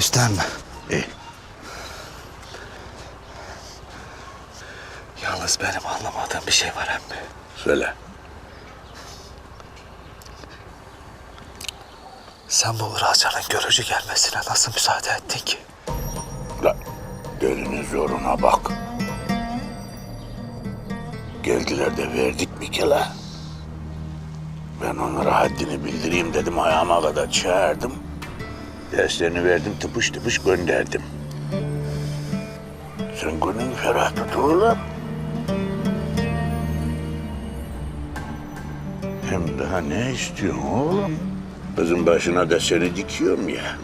Üstlenme. İyi. Yalnız benim anlamadığım bir şey var emmi. Söyle. Sen bu Irakcan'ın görücü gelmesine nasıl müsaade ettin ki? La derinin zoruna bak. Geldiler de verdik mi la? Ben onlara haddini bildireyim dedim ayağıma kadar çağırdım. Derslerini verdim tıpış tıpış gönderdim. Sen gönlünü ferah tut oğlum. Hem daha ne istiyorsun oğlum? Kızın başına da seni dikiyorum ya.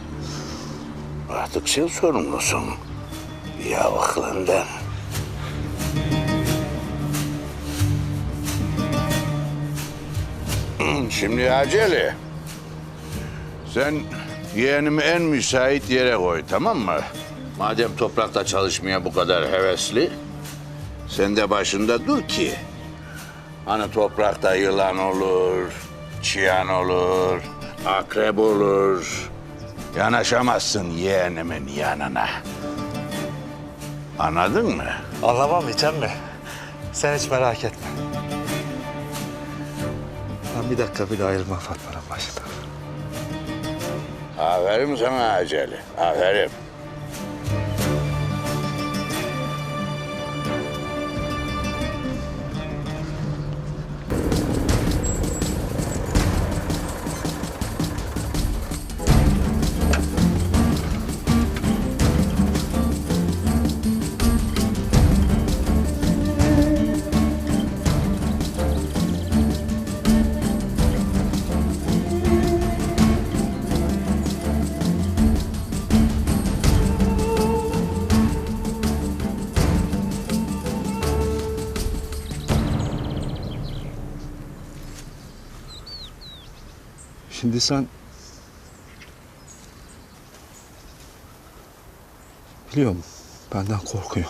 Artık sen sorumlusun. Ya aklından. Şimdi acele. Sen yeğenimi en müsait yere koy tamam mı? Madem toprakta çalışmaya bu kadar hevesli, sen de başında dur ki. Hani toprakta yılan olur, çıyan olur, akrep olur. Yanaşamazsın yeğenimin yanına. Anladın mı? Anlamam hiç emmi. Sen hiç merak etme. Ben bir dakika bile ayrılmam Fatma'nın başından. Aferin sana acele. Aferin. Şimdi sen... Biliyorum benden korkuyor.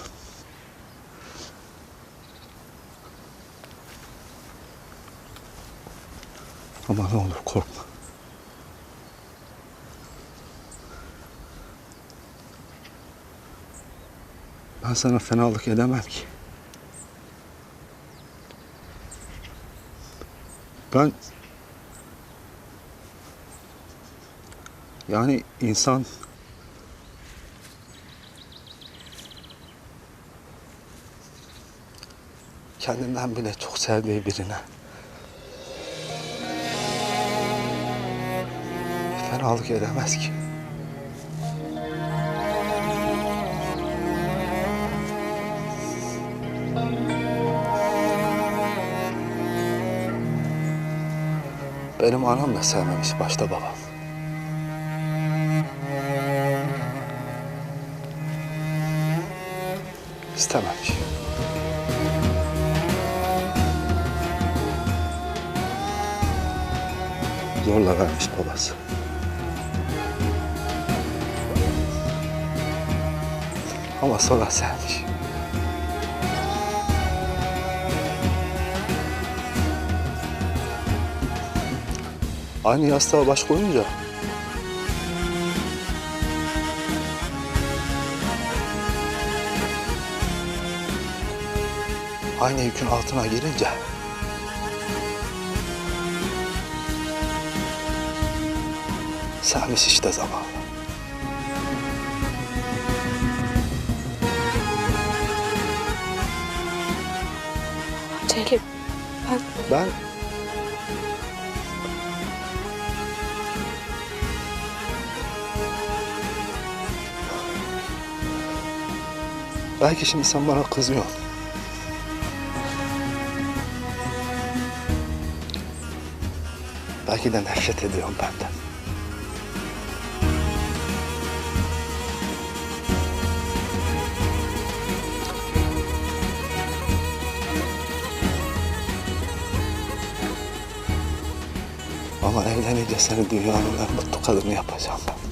Ama ne olur korkma. Ben sana fenalık edemem ki. Ben Yani insan kendinden bile çok sevdiği birine bir fenalık edemez ki. Benim anam da sevmemiş başta babam. İstememiş. Zorla vermiş babası. Ama sonra sevmiş. Aynı yastığa baş koyunca aynı yükün altına girince servis işte zaman. Celil, ben Ben Belki şimdi sen bana kızıyorsun. Belki de nefret ediyorum benden. Ama evlenince seni dünyanın en mutlu kadını yapacağım ben.